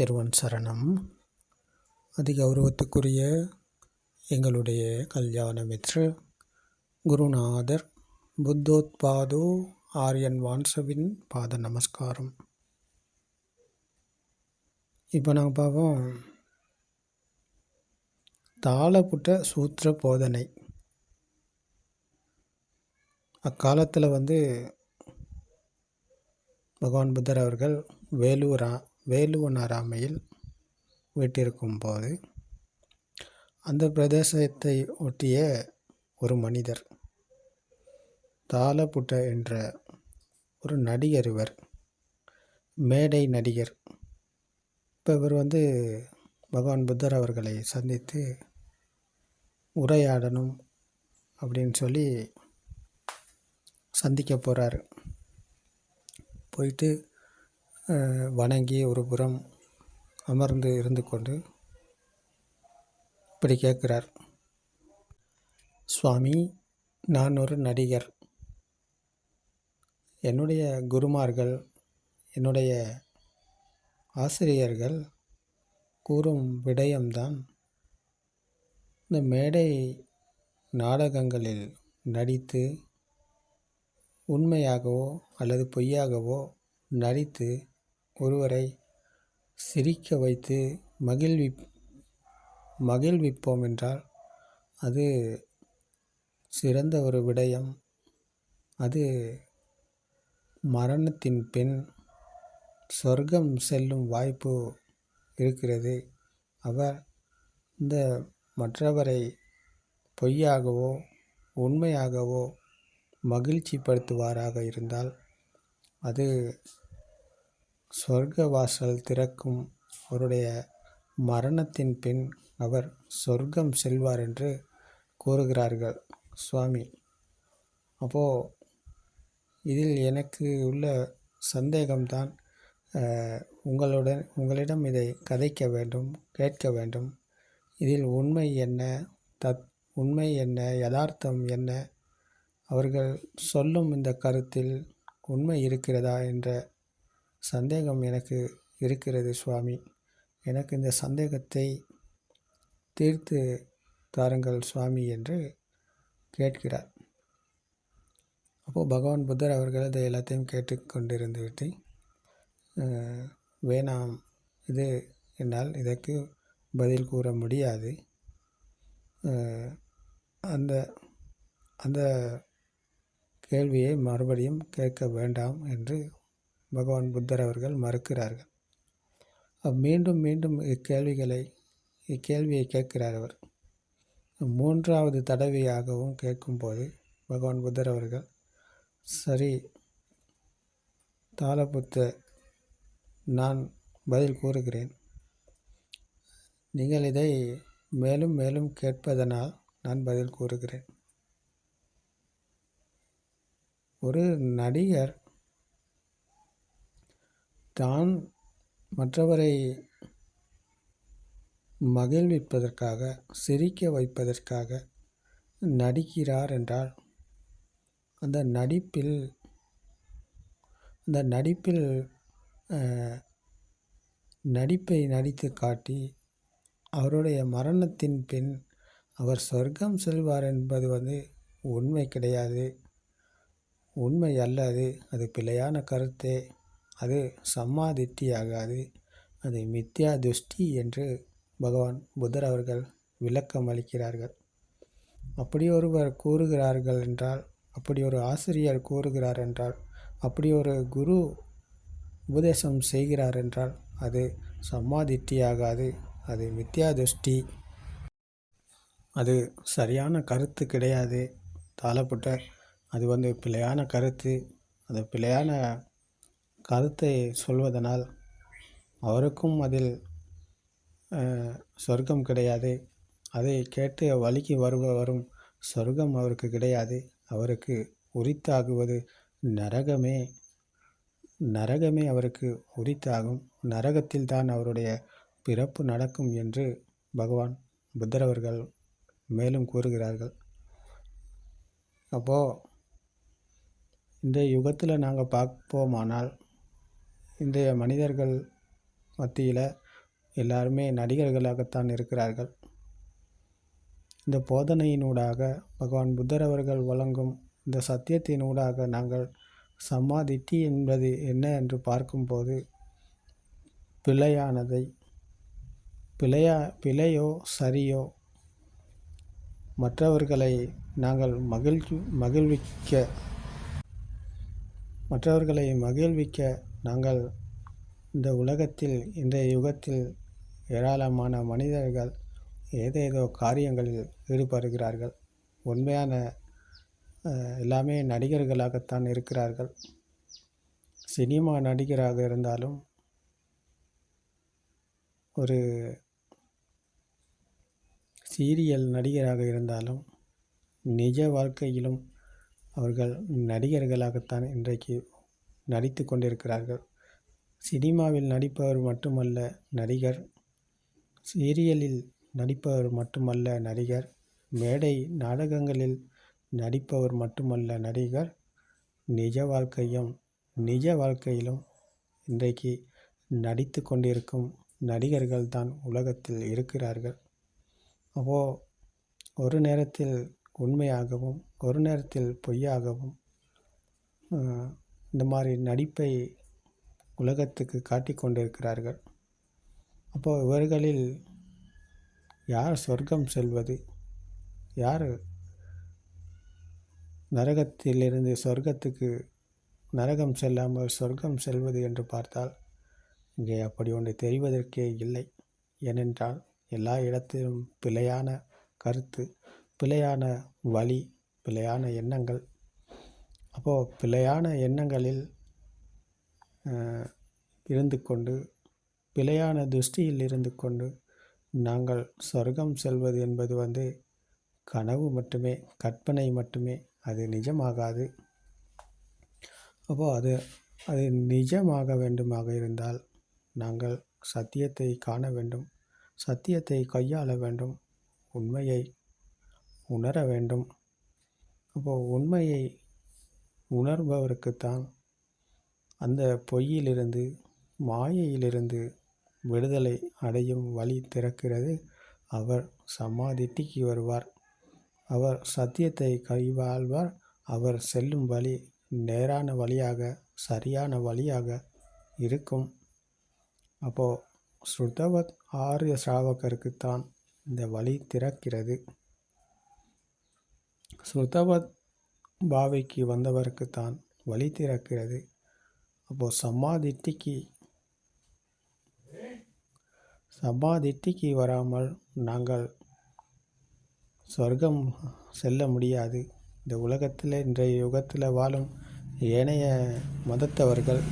திருவன் சரணம். அதிகௌரவத்துக்குரிய எங்களுடைய கல்யாண மித்ரு குருநாதர் புத்தோத்பாதோ ஆரியன் வான்சவின் பாத நமஸ்காரம். இப்போ நாங்கள் பார்ப்போம் தாளப்புட்ட சூத்திர போதனை. அக்காலத்தில் வந்து பகவான் புத்தர் அவர்கள் வேலூரா வேலுவனாராமையில் வீட்டிருக்கும் போது அந்த பிரதேசத்தை ஒட்டிய ஒரு மனிதர் தாளபுட்ட என்ற ஒரு நடிகர் இவர் மேடை நடிகர். இப்போ இவர் வந்து பகவான் புத்தர் அவர்களை சந்தித்து உரையாடணும் அப்படின்னு சொல்லி சந்திக்க போகிறாரு போயிட்டு வணங்கி ஒரு புறம் அமர்ந்து இருந்து கொண்டு இப்படி கேட்குறார். சுவாமி நான் ஒரு நடிகர். என்னுடைய குருமார்கள் என்னுடைய ஆசிரியர்கள் கூறும் விடயம்தான் இந்த மேடை நாடகங்களில் நடித்து உண்மையாகவோ அல்லது பொய்யாகவோ நடித்து ஒருவரை சிரிக்க வைத்து மகிழ்வி மகிழ்விப்போம் என்றால் அது சிறந்த ஒரு விடயம். அது மரணத்தின் பின் சொர்க்கம் செல்லும் வாய்ப்பு இருக்கிறது. அவர் இந்த மற்றவரை பொய்யாகவோ உண்மையாகவோ மகிழ்ச்சிப்படுத்துவாராக இருந்தால் அது சொர்க்க வாசல் திறக்கும் அவருடைய மரணத்தின் பின் அவர் சொர்க்கம் செல்வார் என்று கூறுகிறார்கள். சுவாமி அப்போது இதில் எனக்கு உள்ள சந்தேகம்தான் உங்களுடன் உங்களிடம் இதை கதைக்க வேண்டும் கேட்க வேண்டும். இதில் உண்மை என்ன தத் உண்மை என்ன யதார்த்தம் என்ன? அவர்கள் சொல்லும் இந்த கருத்தில் உண்மை இருக்கிறதா என்ற சந்தேகம் எனக்கு இருக்கிறது சுவாமி. எனக்கு இந்த சந்தேகத்தை தீர்த்து தாருங்கள் சுவாமி என்று கேட்கிறார். அப்போது பகவான் புத்தர் அவர்கள் இதை எல்லாத்தையும் கேட்டுக்கொண்டிருந்து விட்டு வேணாம் இது என்னால் இதற்கு பதில் கூற முடியாது. அந்த அந்த கேள்வியை மறுபடியும் கேட்க வேண்டாம் என்று பகவான் புத்தர் அவர்கள் மறுக்கிறார்கள். மீண்டும் மீண்டும் இக்கேள்விகளை இக்கேள்வியை கேட்கிறார் அவர். மூன்றாவது தடவையாகவும் கேட்கும்போது பகவான் புத்தர் அவர்கள் சரி தாளபுத்த நான் பதில் கூறுகிறேன். நீங்கள் இதை மேலும் மேலும் கேட்பதனால் நான் பதில் கூறுகிறேன். ஒரு நடிகர் தான் மற்றவரை மகிழ்விப்பதற்காக சிரிக்க வைப்பதற்காக நடிக்கிறார் என்றால் அந்த நடிப்பில் அந்த நடிப்பில் நடிப்பை நடித்து காட்டி அவருடைய மரணத்தின் பின் அவர் சொர்க்கம் செல்வார் என்பது வந்து உண்மை கிடையாது. உண்மை அல்ல அது. அது பிழையான கருத்தே. அது சம்மாதிட்டி ஆகாது அது மித்யா துஷ்டி என்று பகவான் புத்தர் அவர்கள் விளக்கம் அளிக்கிறார்கள். அப்படி ஒருவர் கூறுகிறார்கள் என்றால் அப்படி ஒரு ஆசிரியர் கூறுகிறார் என்றால் அப்படி ஒரு குரு உபதேசம் செய்கிறார் என்றால் அது சம்மாதிட்டி ஆகாது அது மித்யா துஷ்டி. அது சரியான கருத்து கிடையாது. தாளப்பட்ட அது வந்து பிழையான கருத்து. அந்த பிழையான கருத்தை சொல்வதனால் அவருக்கும் அதில் சொர்க்கம் கிடையாது. அதை கேட்டு வழிக்கு வருபவரும் சொர்க்கம் அவருக்கு கிடையாது. அவருக்கு உரித்தாகுவது நரகமே நரகமே அவருக்கு உரித்தாகும். நரகத்தில் தான் அவருடைய பிறப்பு நடக்கும் என்று பகவான் புத்தர் அவர்கள் மேலும் கூறுகிறார்கள். அப்போது இந்த யுகத்தில் நாங்கள் பார்ப்போமானால் இன்றைய மனிதர்கள் மத்தியில் எல்லாருமே நடிகர்களாகத்தான் இருக்கிறார்கள். இந்த போதனையினூடாக பகவான் புத்தர் அவர்கள் வழங்கும் இந்த சத்தியத்தினூடாக நாங்கள் சமாதிட்டி என்பது என்ன என்று பார்க்கும்போது பிழையானதை பிழையா பிழையோ சரியோ மற்றவர்களை நாங்கள் மகிழ்ச்சி மகிழ்விக்க மற்றவர்களை மகிழ்விக்க நாங்கள் இந்த உலகத்தில் இன்றைய யுகத்தில் ஏராளமான மனிதர்கள் ஏதேதோ காரியங்களில் ஈடுபடுகிறார்கள். உண்மையான எல்லாமே நடிகர்களாகத்தான் இருக்கிறார்கள். சினிமா நடிகராக இருந்தாலும் ஒரு சீரியல் நடிகராக இருந்தாலும் நிஜ வாழ்க்கையிலும் அவர்கள் நடிகர்களாகத்தான் இன்றைக்கு நடித்து கொண்டிருக்கிறார்கள் சினிமாவில் நடிப்பவர் மட்டுமல்ல நடிகர் சீரியலில் நடிப்பவர் மட்டுமல்ல நடிகர் மேடை நாடகங்களில் நடிப்பவர் மட்டுமல்ல நடிகர் நிஜ வாழ்க்கையும் நிஜ வாழ்க்கையிலும் இன்றைக்கு நடித்து கொண்டிருக்கும் நடிகர்கள் தான் உலகத்தில் இருக்கிறார்கள். அப்போது ஒரு நேரத்தில் உண்மையாகவும் ஒரு நேரத்தில் பொய்யாகவும் இந்த மாதிரி நடிப்பை உலகத்துக்கு காட்டிக் கொண்டிருக்கிறார்கள். அப்போது இவர்களில் யார் சொர்க்கம் செல்வது? யார் நரகத்திலிருந்து சொர்க்கத்துக்கு நரகம் செல்லாமல் சொர்க்கம் செல்வது என்று பார்த்தால் இங்கே அப்படி ஒன்று தெரிவதற்கே இல்லை. ஏனென்றால் எல்லா இடத்திலும் பிழையான கருத்து பிழையான வழி பிழையான எண்ணங்கள் அப்போது பிழையான எண்ணங்களில் இருந்து கொண்டு பிழையான துஷ்டியில் இருந்து கொண்டு நாங்கள் சொர்க்கம் செல்வது என்பது வந்து கனவு மட்டுமே கற்பனை மட்டுமே அது நிஜமாகாது. அப்போது அது அது நிஜமாக வேண்டுமாக இருந்தால் நாங்கள் சத்தியத்தை காண வேண்டும் சத்தியத்தை கையாள வேண்டும் உண்மையை உணர வேண்டும். அப்போது உண்மையை உணர்பவருக்குத்தான். அந்த பொய்யிலிருந்து மாயையிலிருந்து விடுதலை அடையும் வழி திறக்கிறது அவர் சமாதிட்டிக்கு வருவார். அவர் சத்தியத்தை கைவாழ்வார் அவர் செல்லும் வழி நேரான வழியாக சரியான வழியாக இருக்கும். அப்போது ஸ்ருதவத் ஆரிய ஸ்ராவகருக்குத்தான் இந்த வழி திறக்கிறது. ஸ்ருதவத் பாவைக்கு வந்தவருக்குத்தான் வழி திறக்கிறது. அப்போது சமாதிட்டிக்கு சமாதிட்டிக்கு வராமல் நாங்கள் சொர்க்கம் செல்ல முடியாது. இந்த உலகத்தில் இன்றைய யுகத்தில் வாழும் ஏனைய மதத்தவர்கள்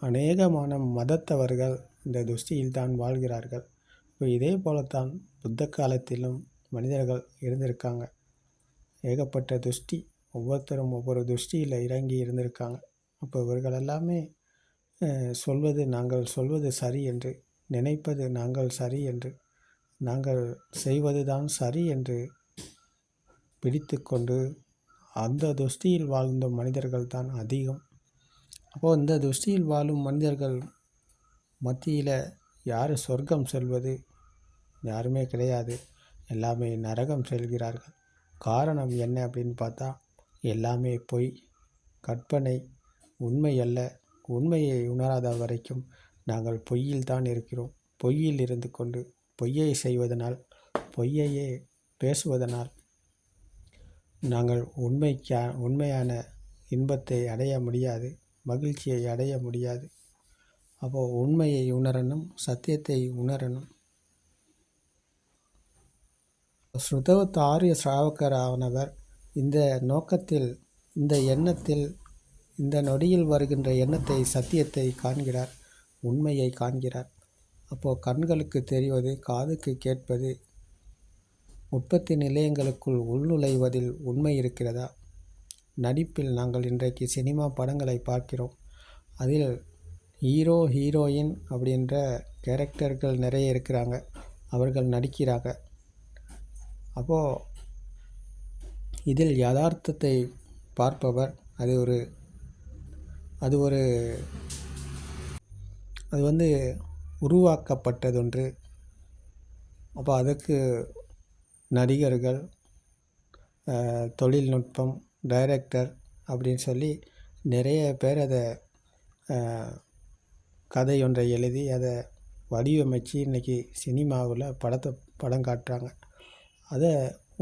அநேகமான மதத்தவர்கள் இந்த துஷ்டியில் தான் வாழ்கிறார்கள். இப்போ இதே போலத்தான் புத்த காலத்திலும் மனிதர்கள் இருந்திருக்காங்க. ஏகப்பட்ட துஷ்டி ஒவ்வொருத்தரும் ஒவ்வொரு துஷ்டியில் இறங்கி இருந்திருக்காங்க. அப்போ இவர்கள் எல்லாமே சொல்வது நாங்கள் சொல்வது சரி என்று நினைப்பது நாங்கள் சரி என்று நாங்கள் செய்வது தான் சரி என்று பிடித்து கொண்டு அந்த துஷ்டியில் வாழ்ந்த மனிதர்கள் தான் அதிகம். அப்போது இந்த துஷ்டியில் வாழும் மனிதர்கள் மத்தியில் யார் சொர்க்கம் செல்வது? யாருமே கிடையாது. எல்லாமே நரகம் செல்கிறார்கள். காரணம் என்ன அப்படின்னு பார்த்தா எல்லாமே பொய். கற்பனை உண்மை அல்ல உண்மையை உணராத வரைக்கும் நாங்கள் பொய்யில் தான் இருக்கிறோம். பொய்யில் இருந்து கொண்டு பொய்யை செய்வதனால் பொய்யையே பேசுவதனால் நாங்கள் உண்மைக்கா உண்மையான இன்பத்தை அடைய முடியாது மகிழ்ச்சியை அடைய முடியாது. அப்போது உண்மையை உணரணும் சத்தியத்தை உணரணும். ஸ்ருதவத் ஆரிய ஸ்ராவகரானவர் இந்த நோக்கத்தில் இந்த எண்ணத்தில் இந்த நொடியில் வருகின்ற எண்ணத்தை சத்தியத்தை காண்கிறார் உண்மையை காண்கிறார். அப்போது கண்களுக்கு தெரிவது காதுக்கு கேட்பது உற்பத்தி நிலையங்களுக்குள் உள்நுழைவதில் உண்மை இருக்கிறதா? நடிப்பில் நாங்கள் இன்றைக்கு சினிமா படங்களை பார்க்கிறோம். அதில் ஹீரோ ஹீரோயின் அப்படின்ற கேரக்டர்கள் நிறைய இருக்கிறாங்க. அவர்கள் நடிக்கிறாங்க. அப்போது இதில் யதார்த்தத்தை பார்ப்பவர் அது ஒரு அது ஒரு அது வந்து உருவாக்கப்பட்டதொன்று. அப்போ அதுக்கு நடிகர்கள் தொழில்நுட்பம் டைரக்டர் அப்படின்னு சொல்லி நிறைய பேர் அதை கதை ஒன்றை எழுதி அதை வடிவமைச்சு இன்றைக்கி சினிமாவில் படத்தை படம் காட்டுறாங்க. அதை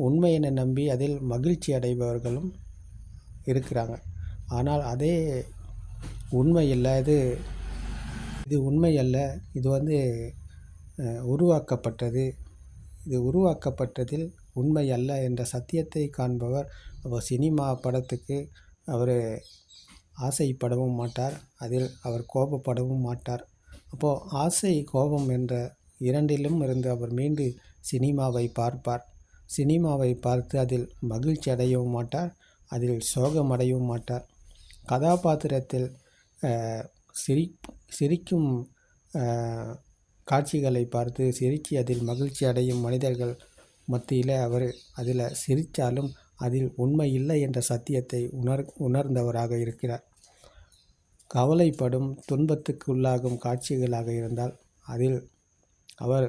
உண்மை என நம்பி அதில் மகிழ்ச்சி அடைபவர்களும் இருக்கிறாங்க. ஆனால் அதே உண்மை இல்லை இது இது உண்மை அல்ல. இது வந்து உருவாக்கப்பட்டது. இது உருவாக்கப்பட்டதில் உண்மை அல்ல என்ற சத்தியத்தை காண்பவர் அவர் சினிமா படத்துக்கு அவர் ஆசைப்படவும் மாட்டார். அதில் அவர் கோபப்படவும் மாட்டார். அப்போது ஆசை கோபம் என்ற இரண்டிலும் இருந்து அவர் மீண்டு சினிமாவை பார்ப்பார். சினிமாவை பார்த்து அதில் மகிழ்ச்சி அடையவும் மாட்டார் அதில் சோகம் அடையவும் மாட்டார். கதாபாத்திரத்தில் சிரி சிரிக்கும் காட்சிகளை பார்த்து சிரித்து அதில் மகிழ்ச்சி அடையும் மனிதர்கள் மத்தியில் அவர் அதில் சிரித்தாலும் அதில் உண்மை இல்லை என்ற சத்தியத்தை உணர் உணர்ந்தவராக இருக்கிறார். கவலைப்படும் துன்பத்துக்கு உள்ளாகும் காட்சிகளாக இருந்தால் அதில் அவர்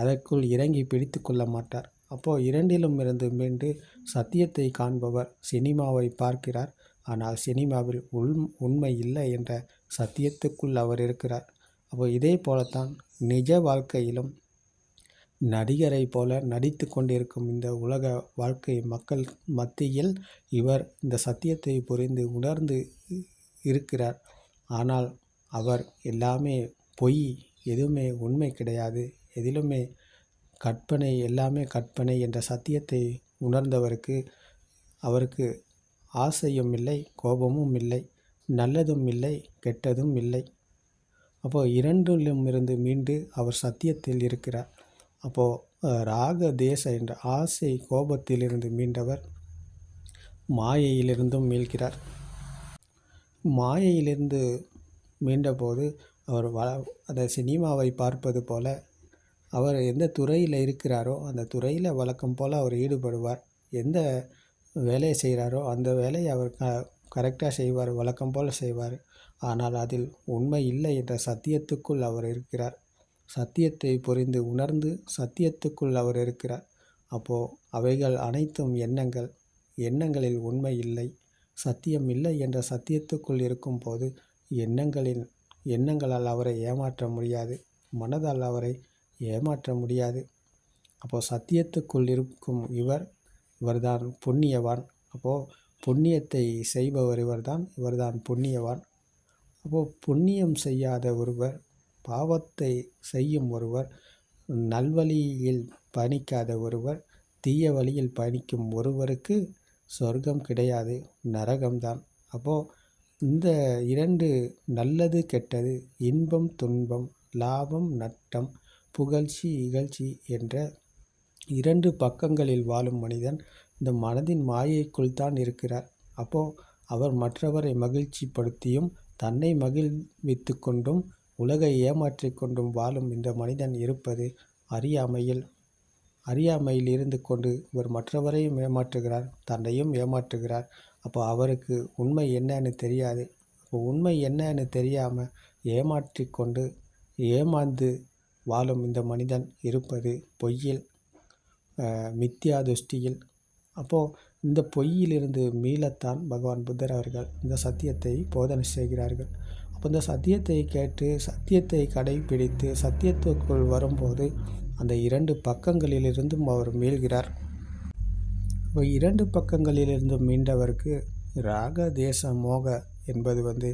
அதற்குள் இறங்கி பிடித்து கொள்ள மாட்டார். அப்போது இரண்டிலும் இருந்து மீண்டு சத்தியத்தை காண்பவர் சினிமாவை பார்க்கிறார். ஆனால் சினிமாவில் உள் உண்மை இல்லை என்ற சத்தியத்துக்குள் அவர் இருக்கிறார். அப்போ இதே போலத்தான் நிஜ வாழ்க்கையிலும் நடிகரை போல நடித்து கொண்டிருக்கும் இந்த உலக வாழ்க்கை மக்கள் மத்தியில் இவர் இந்த சத்தியத்தை புரிந்து உணர்ந்து இருக்கிறார். ஆனால் அவர் எல்லாமே பொய் எதுவுமே உண்மை கிடையாது. எதிலுமே கற்பனை எல்லாமே கற்பனை என்ற சத்தியத்தை உணர்ந்தவருக்கு அவருக்கு ஆசையும் இல்லை கோபமும் இல்லை நல்லதும் இல்லை கெட்டதும் இல்லை. அப்போது இரண்டிலும் இருந்து மீண்டு அவர் சத்தியத்தில் இருக்கிறார். அப்போது ராக தேச என்ற ஆசை கோபத்திலிருந்து மீண்டவர் மாயையிலிருந்தும் மீள்கிறார். மாயையிலிருந்து மீண்டபோது அவர் வ அந்த சினிமாவை பார்ப்பது போல அவர் எந்த துறையில் இருக்கிறாரோ அந்த துறையில் வழக்கம் போல் அவர் ஈடுபடுவார். எந்த வேலையை செய்கிறாரோ அந்த வேலையை அவர் க கரெக்டாக செய்வார் வழக்கம் போல் செய்வார். ஆனால் அதில் உண்மை இல்லை என்ற சத்தியத்துக்குள் அவர் இருக்கிறார். சத்தியத்தை புரிந்து உணர்ந்து சத்தியத்துக்குள் அவர் இருக்கிறார். அப்போது அவைகள் அனைத்தும் எண்ணங்கள். எண்ணங்களில் உண்மை இல்லை. சத்தியம் இல்லை என்ற சத்தியத்துக்குள் இருக்கும்போது எண்ணங்களின் எண்ணங்களால் அவரை ஏமாற்ற முடியாது. மனதால் அவரை ஏமாற்ற முடியாது. அப்போது சத்தியத்துக்குள் இருக்கும் இவர் இவர்தான் புண்ணியவான். அப்போது புண்ணியத்தை செய்பவர் இவர்தான் இவர்தான் புண்ணியவான். அப்போது புண்ணியம் செய்யாத ஒருவர் பாவத்தை செய்யும் ஒருவர் நல்வழியில் பயணிக்காத ஒருவர் தீய வழியில் பயணிக்கும் ஒருவருக்கு சொர்க்கம் கிடையாது நரகம்தான். அப்போது இந்த இரண்டு நல்லது கெட்டது இன்பம் துன்பம் லாபம் நட்டம் புகழ்ச்சி இகழ்ச்சி என்ற இரண்டு பக்கங்களில் வாழும் மனிதன் இந்த மனதின் மாயைக்குள் தான் இருக்கிறார். அப்போது அவர் மற்றவரை மகிழ்ச்சிப்படுத்தியும் தன்னை மகிழ்வித்து கொண்டும் உலகை ஏமாற்றி கொண்டும் வாழும் இந்த மனிதன் இருப்பது அறியாமையில் அறியாமையில் இருந்து கொண்டு இவர் மற்றவரையும் ஏமாற்றுகிறார் தன்னையும் ஏமாற்றுகிறார். அப்போ அவருக்கு உண்மை என்னன்னு தெரியாது. அப்போ உண்மை என்னன்னு தெரியாமல் ஏமாற்றி கொண்டு ஏமாந்து வாழும் இந்த மனிதன் இருப்பது பொய்யில் மித்யா துஷ்டியில் அப்போது இந்த பொய்யிலிருந்து மீளத்தான் பகவான் புத்தர் அவர்கள் இந்த சத்தியத்தை போதனை செய்கிறார்கள். அப்போ இந்த சத்தியத்தை கேட்டு சத்தியத்தை கடைபிடித்து சத்தியத்துக்குள் வரும்போது அந்த இரண்டு பக்கங்களிலிருந்தும் அவர் மீள்கிறார். இப்போ இரண்டு பக்கங்களிலிருந்து மீண்டவருக்கு ராக தேச மோக என்பது வந்து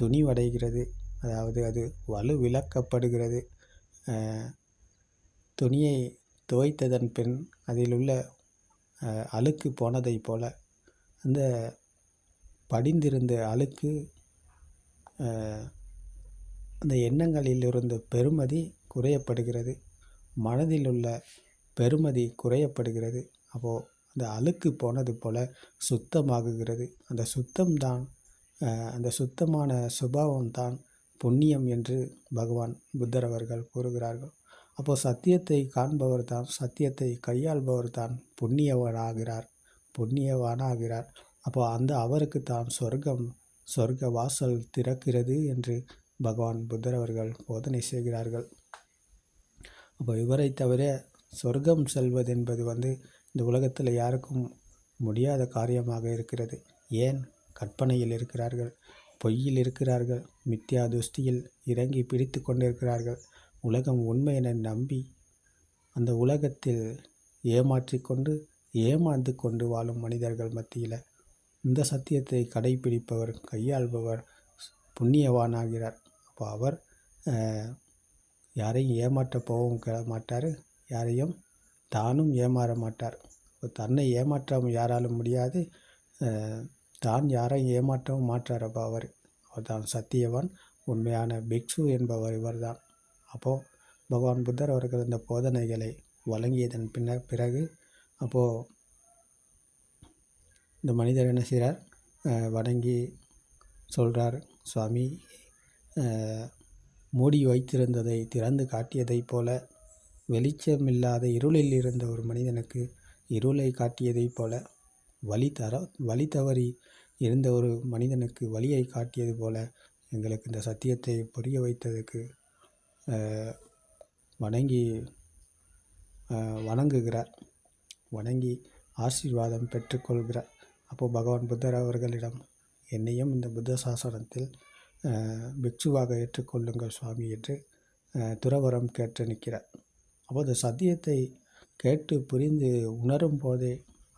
துணிவடைகிறது. அதாவது அது வலு விளக்கப்படுகிறது துணியை துவைத்ததன் பின் அதில் உள்ள அழுக்கு போனதைப் போல அந்த படிந்திருந்த அழுக்கு அந்த எண்ணங்களில் இருந்த பெருமதி குறையப்படுகிறது. மனதில் உள்ள பெருமதி குறையப்படுகிறது. அப்போது அந்த அழுக்கு போனது போல் சுத்தமாகுகிறது. அந்த சுத்தம்தான் அந்த சுத்தமான சுபாவம் தான் புண்ணியம் என்று பகவான் புத்தர் அவர்கள் கூறுகிறார்கள். அப்போது சத்தியத்தை காண்பவர் தான் சத்தியத்தை கையாள்பவர் தான் புண்ணியவனாகிறார் புண்ணியவானாகிறார். அப்போ அந்த அவருக்கு தான் சொர்க்கம் சொர்க்க வாசல் திறக்கிறது என்று பகவான் புத்தர் அவர்கள் போதனை செய்கிறார்கள். அப்போ இவரை தவிர சொர்க்கம் செல்வதென்பது வந்து இந்த உலகத்தில் யாருக்கும் முடியாத காரியமாக இருக்கிறது. ஏன்? கற்பனையில் இருக்கிறார்கள். பொய்யில் இருக்கிறார்கள் மித்யா துஷ்டியில் இறங்கி பிடித்து கொண்டிருக்கிறார்கள். உலகம் உண்மை என நம்பி அந்த உலகத்தில் ஏமாற்றி கொண்டு ஏமாந்து கொண்டு வாழும் மனிதர்கள் மத்தியில் இந்த சத்தியத்தை கடைபிடிப்பவர் கையாள்பவர் புண்ணியவானாகிறார். அப்போ அவர் யாரையும் ஏமாற்ற போகவும் மாட்டார். யாரையும் தானும் ஏமாற மாட்டார். இப்போ தன்னை ஏமாற்றாமல் யாராலும் முடியாது. தான் யாரையும் ஏமாற்றவும் மாட்டார் அவர் அவர். தான் சத்தியவான் உண்மையான பிக்ஷு என்பவர் இவர்தான். அப்போது பகவான் புத்தர் அவர்கள் இந்த போதனைகளை வழங்கியதன் பின்னர் பிறகு அப்போது இந்த மனிதர் என்ன செய்கிறார் வணங்கி சொல்கிறார் சுவாமி மூடி வைத்திருந்ததை திறந்து காட்டியதைப் போல வெளிச்சமில்லாத இருளில் இருந்த ஒரு மனிதனுக்கு இருளை காட்டியதைப் போல வழி தர வழி தவறி இருந்த ஒரு மனிதனுக்கு வழியை காட்டியது போல எங்களுக்கு இந்த சத்தியத்தை புரிய வைத்ததுக்கு வணங்கி வணங்குகிறார். வணங்கி ஆசீர்வாதம் பெற்றுக்கொள்கிறார். அப்போது பகவான் புத்தர் அவர்களிடம் என்னையும் இந்த புத்த சாசனத்தில் பிக்ஷுவாக ஏற்றுக்கொள்ளுங்கள் சுவாமி என்று துறவரம் கேட்டு நிற்கிறார். அப்போது சத்தியத்தை கேட்டு புரிந்து உணரும் போதே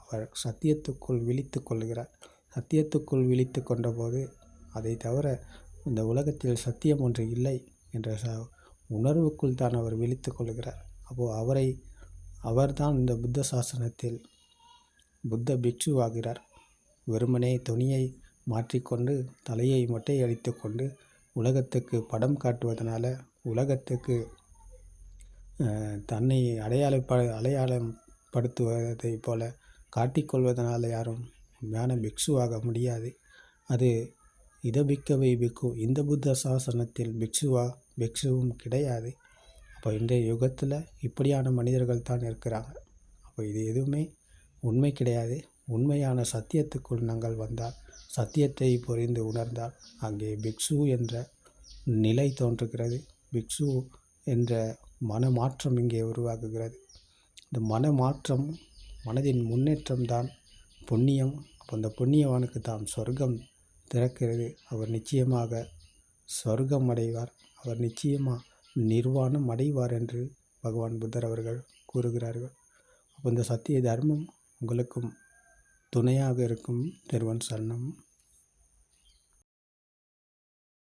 அவர் சத்தியத்துக்குள் விழித்து கொள்கிறார். சத்தியத்துக்குள் விழித்து கொண்டபோது அதை தவிர இந்த உலகத்தில் சத்தியம் ஒன்று இல்லை என்ற ச உணர்வுக்குள் தான் அவர் விழித்து கொள்கிறார். அப்போது அவரை அவர்தான் இந்த புத்த சாசனத்தில் புத்த பிக்ஷுவாகிறார் வெறுமனே துணியை மாற்றிக்கொண்டு தலையை மொட்டை அடித்து கொண்டு உலகத்துக்கு படம் காட்டுவதனால உலகத்துக்கு தன்னை அடையாளப்ப அடையாளப்படுத்துவதை போல காட்டிக்கொள்வதனால் யாரும் ஞான பிக்ஷுவாக முடியாது. அது இதபிக்கவை பிக்கு. இந்த புத்த சாசனத்தில் பிக்ஷுவா பிக்ஷுவும் கிடையாது. அப்போ இன்றைய யுகத்தில் இப்படியான மனிதர்கள் தான் இருக்கிறாங்க. அப்போ இது எதுவுமே உண்மை கிடையாது. உண்மையான சத்தியத்துக்குள் நாங்கள் வந்தால் சத்தியத்தை புரிந்து உணர்ந்தால் அங்கே பிக்ஷு என்ற நிலை தோன்றுகிறது. பிக்ஷு என்ற மனமாற்றம் இங்கே உருவாகுகிறது. இந்த மனமாற்றம் மனதின் முன்னேற்றம் தான் புண்ணியம். அப்போ அந்த புண்ணியவானுக்கு தான் சொர்க்கம் திறக்கிறது. அவர் நிச்சயமாக சொர்க்கம் அடைவார். அவர் நிச்சயமாக நிர்வாணம் அடைவார் என்று பகவான் புத்தர் அவர்கள் கூறுகிறார்கள். அப்போ இந்த சத்திய தர்மம் உங்களுக்கும் துணையாக இருக்கும். திருவன் சரணம்.